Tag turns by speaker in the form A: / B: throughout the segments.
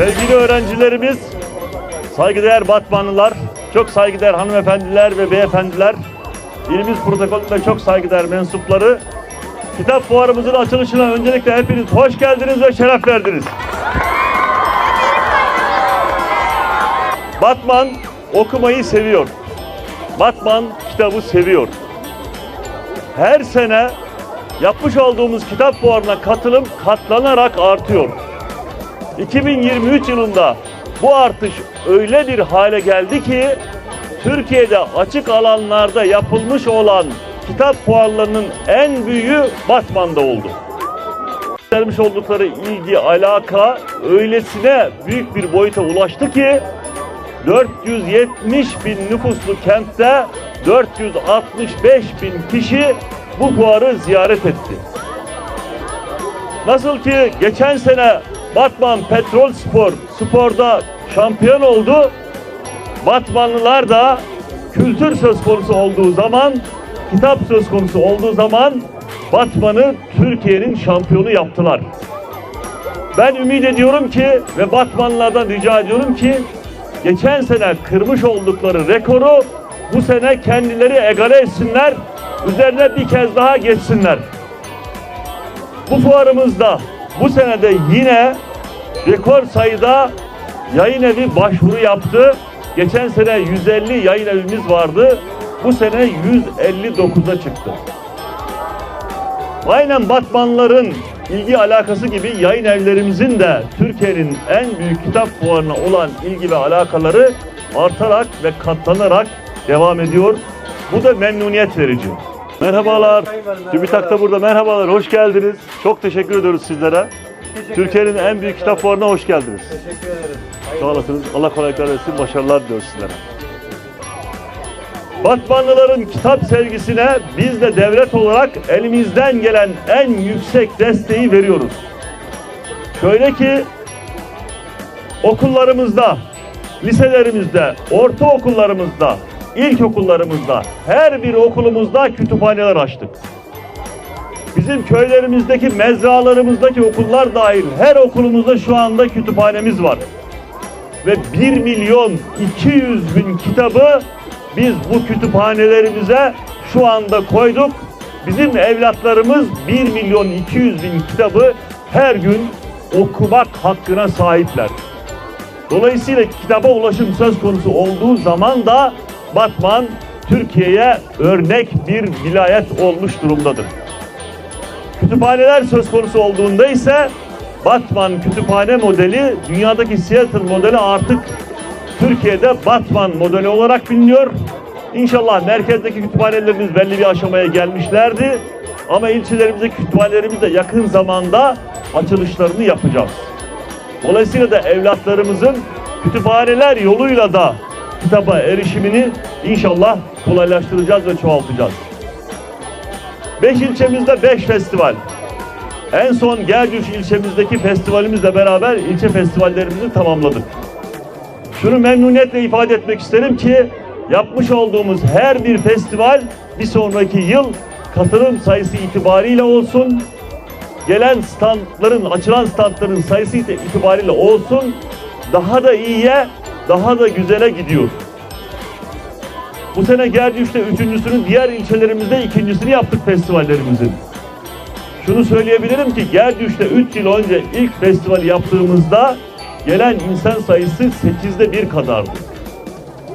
A: Sevgili öğrencilerimiz, saygıdeğer Batmanlılar, çok saygıdeğer hanımefendiler ve beyefendiler, ilimiz protokolüne çok saygıdeğer mensupları, kitap fuarımızın açılışına öncelikle hepiniz hoş geldiniz ve şeref verdiniz. Batman okumayı seviyor. Batman kitabı seviyor. Her sene yapmış olduğumuz kitap fuarına katılım katlanarak artıyor. 2023 yılında bu artış öyle bir hale geldi ki Türkiye'de açık alanlarda yapılmış olan kitap fuarlarının en büyüğü Batman'da oldu. Vermiş oldukları ilgi, alaka öylesine büyük bir boyuta ulaştı ki 470 bin nüfuslu kentte 465 bin kişi bu fuarı ziyaret etti. Nasıl ki geçen sene Batman Petrol Spor sporda şampiyon oldu. Batmanlılar da kültür söz konusu olduğu zaman, kitap söz konusu olduğu zaman Batman'ı Türkiye'nin şampiyonu yaptılar. Ben ümit ediyorum ki ve Batmanlılardan rica ediyorum ki geçen sene kırmış oldukları rekoru bu sene kendileri egale etsinler, üzerine bir kez daha geçsinler. Bu fuarımızda bu senede yine rekor sayıda yayın evi başvuru yaptı. Geçen sene 150 yayın evimiz vardı. Bu sene 159'a çıktı. Aynen Batmanların ilgi alakası gibi yayın evlerimizin de Türkiye'nin en büyük kitap fuarına olan ilgi ve alakaları artarak ve katlanarak devam ediyor. Bu da memnuniyet verici. Merhabalar. TÜBİTAK da burada. Merhabalar. Hoş geldiniz. Çok teşekkür ediyoruz sizlere. Türkiye'nin en büyük kitap fuarına hoş geldiniz.
B: Teşekkür ederim.
A: Sağ olasınız. Allah kolaylıklar versin. Başarılar diliyoruz sizlere. Batmanlıların kitap sevgisine biz de devlet olarak elimizden gelen en yüksek desteği veriyoruz. Şöyle ki okullarımızda, liselerimizde, ortaokullarımızda, ilkokullarımızda, her bir okulumuzda kütüphaneler açtık. Bizim köylerimizdeki mezralarımızdaki okullar dahil her okulumuzda şu anda kütüphanemiz var. Ve 1 milyon 200 bin kitabı biz bu kütüphanelerimize şu anda koyduk. Bizim evlatlarımız 1 milyon 200 bin kitabı her gün okumak hakkına sahipler. Dolayısıyla kitaba ulaşım söz konusu olduğu zaman da Batman Türkiye'ye örnek bir vilayet olmuş durumdadır. Kütüphaneler söz konusu olduğunda ise Batman kütüphane modeli dünyadaki Seattle modeli artık Türkiye'de Batman modeli olarak biliniyor. İnşallah merkezdeki kütüphanelerimiz belli bir aşamaya gelmişlerdi. Ama ilçelerimizdeki kütüphanelerimiz de yakın zamanda açılışlarını yapacağız. Dolayısıyla da evlatlarımızın kütüphaneler yoluyla da kitaba erişimini inşallah kolaylaştıracağız ve çoğaltacağız. Beş ilçemizde beş festival. En son Gergüç ilçemizdeki festivalimizle beraber ilçe festivallerimizi tamamladık. Şunu memnuniyetle ifade etmek isterim ki yapmış olduğumuz her bir festival bir sonraki yıl katılım sayısı itibariyle olsun, gelen standların, açılan standların sayısı itibariyle olsun, daha da iyiye, daha da güzele gidiyor. Bu sene Gergüç'te üçüncüsünü, diğer ilçelerimizde ikincisini yaptık festivallerimizin. Şunu söyleyebilirim ki Gergüç'te 3 yıl önce ilk festivali yaptığımızda gelen insan sayısı 8'de bir kadardı.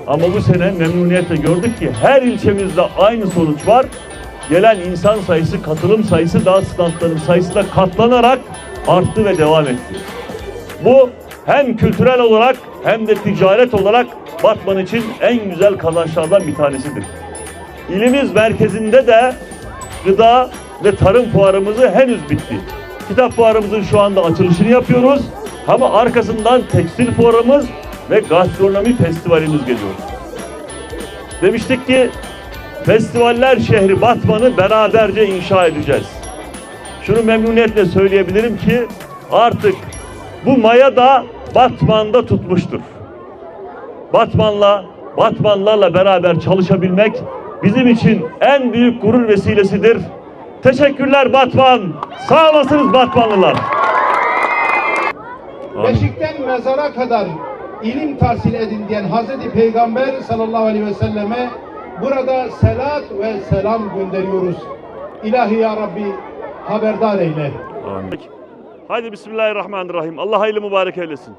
A: Ama bu sene memnuniyetle gördük ki her ilçemizde aynı sonuç var. Gelen insan sayısı, katılım sayısı daha standların sayısı da katlanarak arttı ve devam etti. Bu hem kültürel olarak hem de ticaret olarak Batman için en güzel kazançlardan bir tanesidir. İlimiz merkezinde de gıda ve tarım fuarımızı henüz bitti. Kitap fuarımızın şu anda açılışını yapıyoruz. Ama arkasından tekstil fuarımız ve gastronomi festivalimiz geliyor. Demiştik ki festivaller şehri Batman'ı beraberce inşa edeceğiz. Şunu memnuniyetle söyleyebilirim ki artık bu maya da Batman'da tutmuştur. Batman'la, Batmanlarla beraber çalışabilmek bizim için en büyük gurur vesilesidir. Teşekkürler Batman. Sağ olasınız Batmanlılar.
B: Beşikten mezara kadar ilim tahsil edin diyen Hazreti Peygamber sallallahu aleyhi ve selleme burada selat ve selam gönderiyoruz. İlahi ya Rabbi haberdar eyle.
A: Amin. Haydi Bismillahirrahmanirrahim. Allah hayırlı mübarek eylesin.